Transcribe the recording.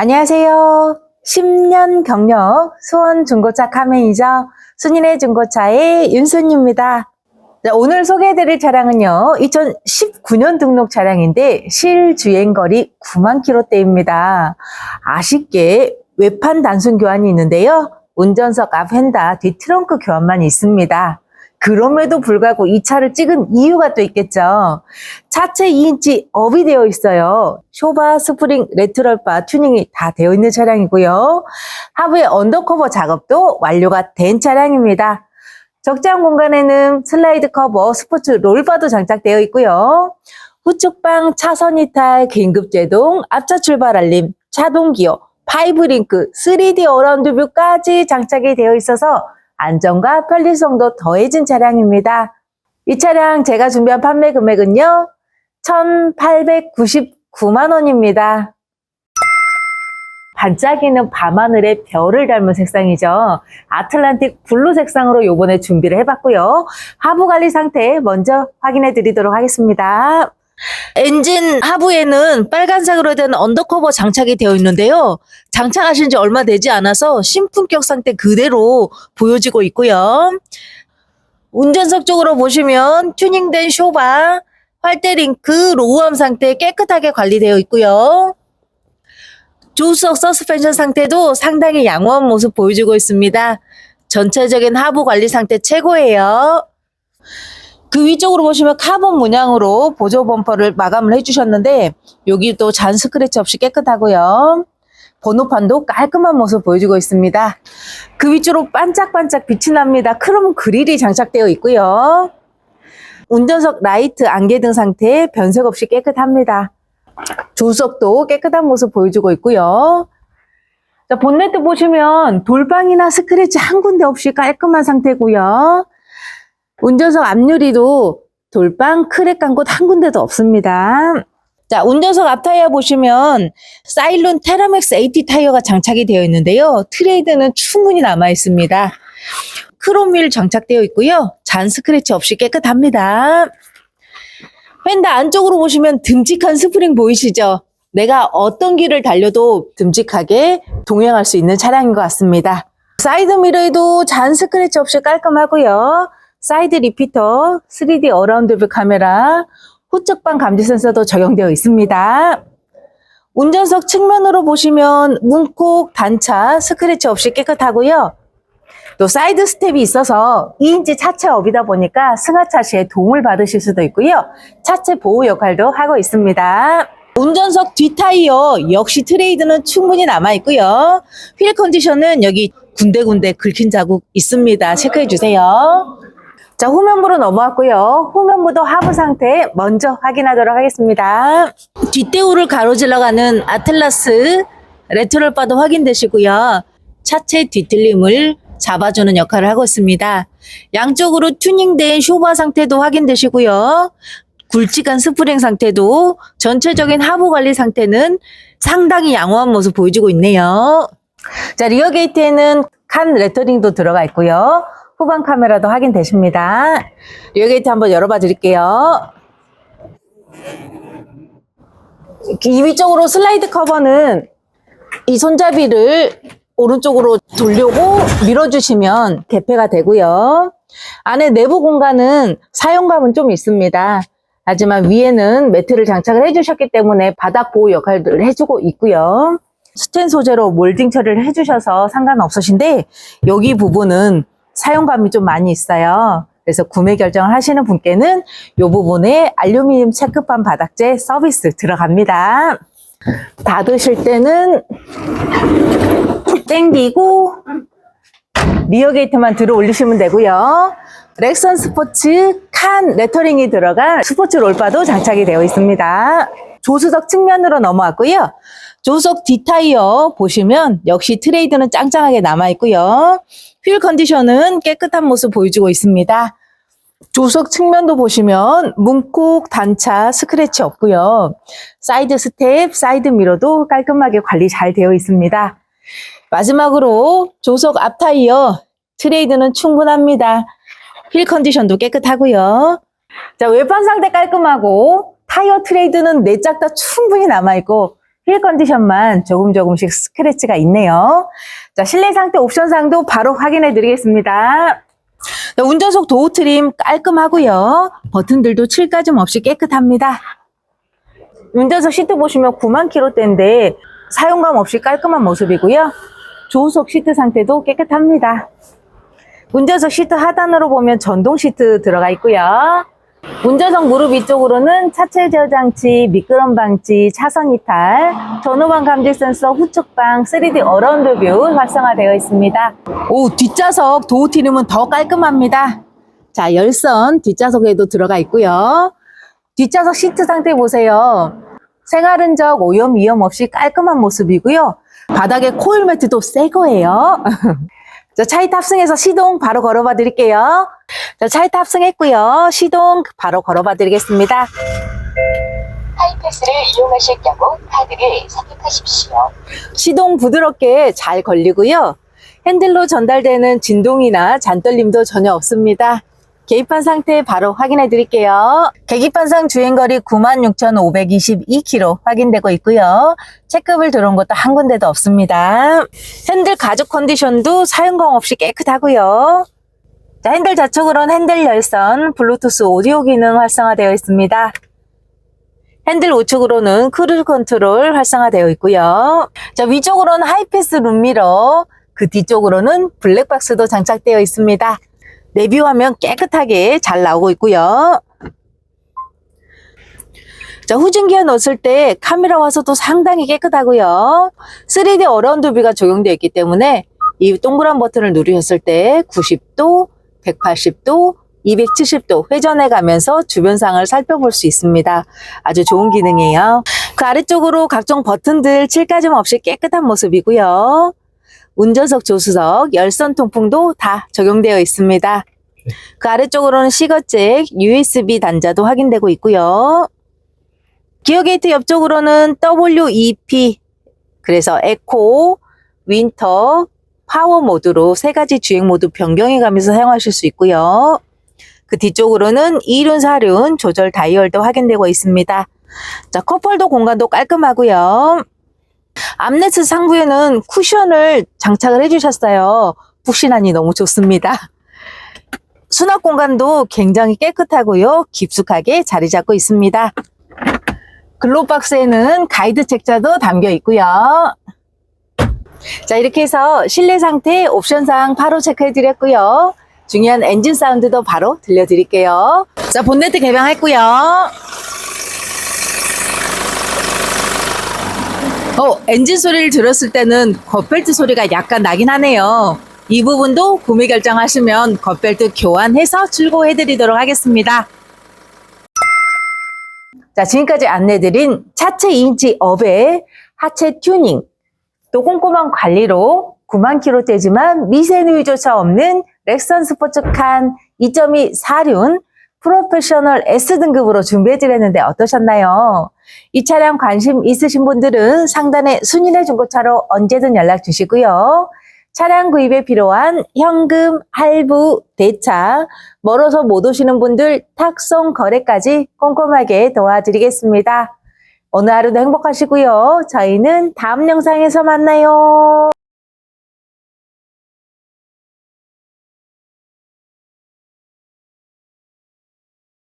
안녕하세요. 10년 경력 수원 중고차 카매니저 순인의 중고차의 윤순입니다. 자, 오늘 소개해드릴 차량은요, 2019년 등록 차량인데 실주행거리 9만 킬로대입니다. 아쉽게 외판 단순 교환이 있는데요. 운전석 앞 휀다 뒤 트렁크 교환만 있습니다. 그럼에도 불구하고 이 차를 찍은 이유가 또 있겠죠. 차체 2인치 업이 되어 있어요. 쇼바, 스프링, 레트럴바 튜닝이 다 되어 있는 차량이고요. 하부의 언더커버 작업도 완료가 된 차량입니다. 적재한 공간에는 슬라이드 커버, 스포츠 롤바도 장착되어 있고요. 후측방 차선 이탈, 긴급 제동, 앞차 출발 알림, 자동 기어, 파이브링크, 3D 어라운드 뷰까지 장착이 되어 있어서 안정과 편리성도 더해진 차량입니다. 이 차량 제가 준비한 판매 금액은요, 1,899만 원입니다. 반짝이는 밤하늘의 별을 닮은 색상이죠. 아틀란틱 블루 색상으로 요번에 준비를 해봤고요. 하부 관리 상태 먼저 확인해 드리도록 하겠습니다. 엔진 하부에는 빨간색으로 된 언더커버 장착이 되어 있는데요. 장착하신 지 얼마 되지 않아서 신품격 상태 그대로 보여지고 있고요. 운전석 쪽으로 보시면 튜닝된 쇼바, 활대 링크, 로우암 상태 깨끗하게 관리되어 있고요. 조수석 서스펜션 상태도 상당히 양호한 모습 보여주고 있습니다. 전체적인 하부 관리 상태 최고예요. 그 위쪽으로 보시면 카본 문양으로 보조 범퍼를 마감을 해주셨는데 여기도 잔 스크래치 없이 깨끗하고요. 번호판도 깔끔한 모습 보여주고 있습니다. 그 위쪽으로 반짝반짝 빛이 납니다. 크롬 그릴이 장착되어 있고요. 운전석 라이트 안개등 상태 변색 없이 깨끗합니다. 조수석도 깨끗한 모습 보여주고 있고요. 자, 본네트 보시면 돌방이나 스크래치 한 군데 없이 깔끔한 상태고요. 운전석 앞유리도 돌방, 크랙 간 곳 한 군데도 없습니다. 자, 운전석 앞 타이어 보시면 사일론 테라맥스 AT 타이어가 장착이 되어 있는데요. 트레이드는 충분히 남아 있습니다. 크롬휠 장착되어 있고요. 잔 스크래치 없이 깨끗합니다. 펜다 안쪽으로 보시면 듬직한 스프링 보이시죠? 내가 어떤 길을 달려도 듬직하게 동행할 수 있는 차량인 것 같습니다. 사이드 미러에도 잔 스크래치 없이 깔끔하고요. 사이드 리피터, 3D 어라운드 뷰 카메라, 후측방 감지 센서도 적용되어 있습니다. 운전석 측면으로 보시면 문콕, 단차, 스크래치 없이 깨끗하고요. 또 사이드 스텝이 있어서 2인치 차체 업이다 보니까 승하차 시에 도움을 받으실 수도 있고요. 차체 보호 역할도 하고 있습니다. 운전석 뒷 타이어 역시 트레이드는 충분히 남아 있고요. 휠 컨디션은 여기 군데군데 긁힌 자국 있습니다. 체크해 주세요. 자, 후면부로 넘어왔고요. 후면부도 하부 상태 먼저 확인하도록 하겠습니다. 뒷대우를 가로질러 가는 아틀라스 레트럴 바도 확인되시고요. 차체 뒤틀림을 잡아주는 역할을 하고 있습니다. 양쪽으로 튜닝된 쇼바 상태도 확인되시고요. 굵직한 스프링 상태도 전체적인 하부 관리 상태는 상당히 양호한 모습 보여주고 있네요. 자, 리어 게이트에는 칸 레터링도 들어가 있고요. 후방 카메라도 확인되십니다. 리어 게이트 한번 열어봐 드릴게요. 이 위쪽으로 슬라이드 커버는 이 손잡이를 오른쪽으로 돌려고 밀어주시면 개폐가 되고요. 안에 내부 공간은 사용감은 좀 있습니다. 하지만 위에는 매트를 장착을 해주셨기 때문에 바닥 보호 역할을 해주고 있고요. 스텐 소재로 몰딩 처리를 해주셔서 상관없으신데 여기 부분은 사용감이 좀 많이 있어요. 그래서 구매 결정을 하시는 분께는 이 부분에 알루미늄 체크판 바닥재 서비스 들어갑니다. 닫으실 때는 땡기고 리어 게이트만 들어 올리시면 되고요. 렉선 스포츠 칸 레터링이 들어간 스포츠 롤바도 장착이 되어 있습니다. 조수석 측면으로 넘어왔고요. 조수석 뒷타이어 보시면 역시 트레이드는 짱짱하게 남아있고요. 휠 컨디션은 깨끗한 모습 보여주고 있습니다. 조수석 측면도 보시면 문콕, 단차, 스크래치 없고요. 사이드 스텝, 사이드 미러도 깔끔하게 관리 잘 되어 있습니다. 마지막으로 조석 앞 타이어 트레이드는 충분합니다. 휠 컨디션도 깨끗하고요. 자, 외판 상태 깔끔하고 타이어 트레이드는 네 짝 다 충분히 남아있고 휠 컨디션만 조금 조금씩 스크래치가 있네요. 자, 실내 상태 옵션상도 바로 확인해 드리겠습니다. 자, 운전석 도어 트림 깔끔하고요. 버튼들도 칠가짐 없이 깨끗합니다. 운전석 시트 보시면 9만 킬로대인데 사용감 없이 깔끔한 모습이고요. 조수석 시트 상태도 깨끗합니다. 운전석 시트 하단으로 보면 전동 시트 들어가 있고요. 운전석 무릎 위쪽으로는 차체 제어 장치, 미끄럼 방지, 차선 이탈, 전후방 감지 센서, 후측방, 3D 어라운드 뷰 활성화되어 있습니다. 오, 뒷좌석 도어 트림은 더 깔끔합니다. 자, 열선 뒷좌석에도 들어가 있고요. 뒷좌석 시트 상태 보세요. 생활 흔적, 오염, 위험 없이 깔끔한 모습이고요. 바닥에 코일 매트도 새 거예요. 자, 차에 탑승해서 시동 바로 걸어봐 드릴게요. 자, 차에 탑승했고요. 시동 바로 걸어봐 드리겠습니다. 하이패스를 이용하실 경우 카드를 선택하십시오. 시동 부드럽게 잘 걸리고요. 핸들로 전달되는 진동이나 잔떨림도 전혀 없습니다. 계기판 상태 바로 확인해 드릴게요. 계기판상 주행거리 96,522km 확인되고 있고요. 체크ብል 들어온 것도 한 군데도 없습니다. 핸들 가죽 컨디션도 사용감 없이 깨끗하고요. 자, 핸들 좌측으로는 핸들 열선, 블루투스 오디오 기능 활성화되어 있습니다. 핸들 우측으로는 크루즈 컨트롤 활성화되어 있고요. 자, 위쪽으로는 하이패스 룸미러, 그 뒤쪽으로는 블랙박스도 장착되어 있습니다. 내비 화면 깨끗하게 잘 나오고 있고요. 자, 후진기어 넣었을 때 카메라 와서도 상당히 깨끗하고요. 3D 어라운드 뷰가 적용되어 있기 때문에 이 동그란 버튼을 누르셨을 때 90도, 180도, 270도 회전해 가면서 주변 상을 살펴볼 수 있습니다. 아주 좋은 기능이에요. 그 아래쪽으로 각종 버튼들 칠가짐 없이 깨끗한 모습이고요. 운전석 조수석 열선 통풍도 다 적용되어 있습니다. 그 아래쪽으로는 시거잭 USB 단자도 확인되고 있고요. 기어 게이트 옆쪽으로는 WEP 그래서 에코, 윈터, 파워 모드로 세 가지 주행 모드 변경해 가면서 사용하실 수 있고요. 그 뒤쪽으로는 2륜, 4륜 조절 다이얼도 확인되고 있습니다. 자, 컵홀더 공간도 깔끔하고요. 암레스 상부에는 쿠션을 장착을 해주셨어요. 푹신하니 너무 좋습니다. 수납 공간도 굉장히 깨끗하고요. 깊숙하게 자리 잡고 있습니다. 글로박스에는 가이드 책자도 담겨 있고요. 자, 이렇게 해서 실내 상태 옵션상 바로 체크해 드렸고요. 중요한 엔진 사운드도 바로 들려드릴게요. 자, 본네트 개방했고요. 어, 엔진 소리를 들었을 때는 겉벨트 소리가 약간 나긴 하네요. 이 부분도 구매 결정하시면 겉벨트 교환해서 출고해 드리도록 하겠습니다. 자, 지금까지 안내드린 차체 2인치 업의 하체 튜닝, 또 꼼꼼한 관리로 9만 킬로대지만 미세누이조차 없는 렉선 스포츠칸 2.2 4륜 프로페셔널 S등급으로 준비해드렸는데 어떠셨나요? 이 차량 관심 있으신 분들은 상단에 순인의 중고차로 언제든 연락 주시고요. 차량 구입에 필요한 현금, 할부, 대차, 멀어서 못 오시는 분들 탁송 거래까지 꼼꼼하게 도와드리겠습니다. 오늘 하루도 행복하시고요. 저희는 다음 영상에서 만나요.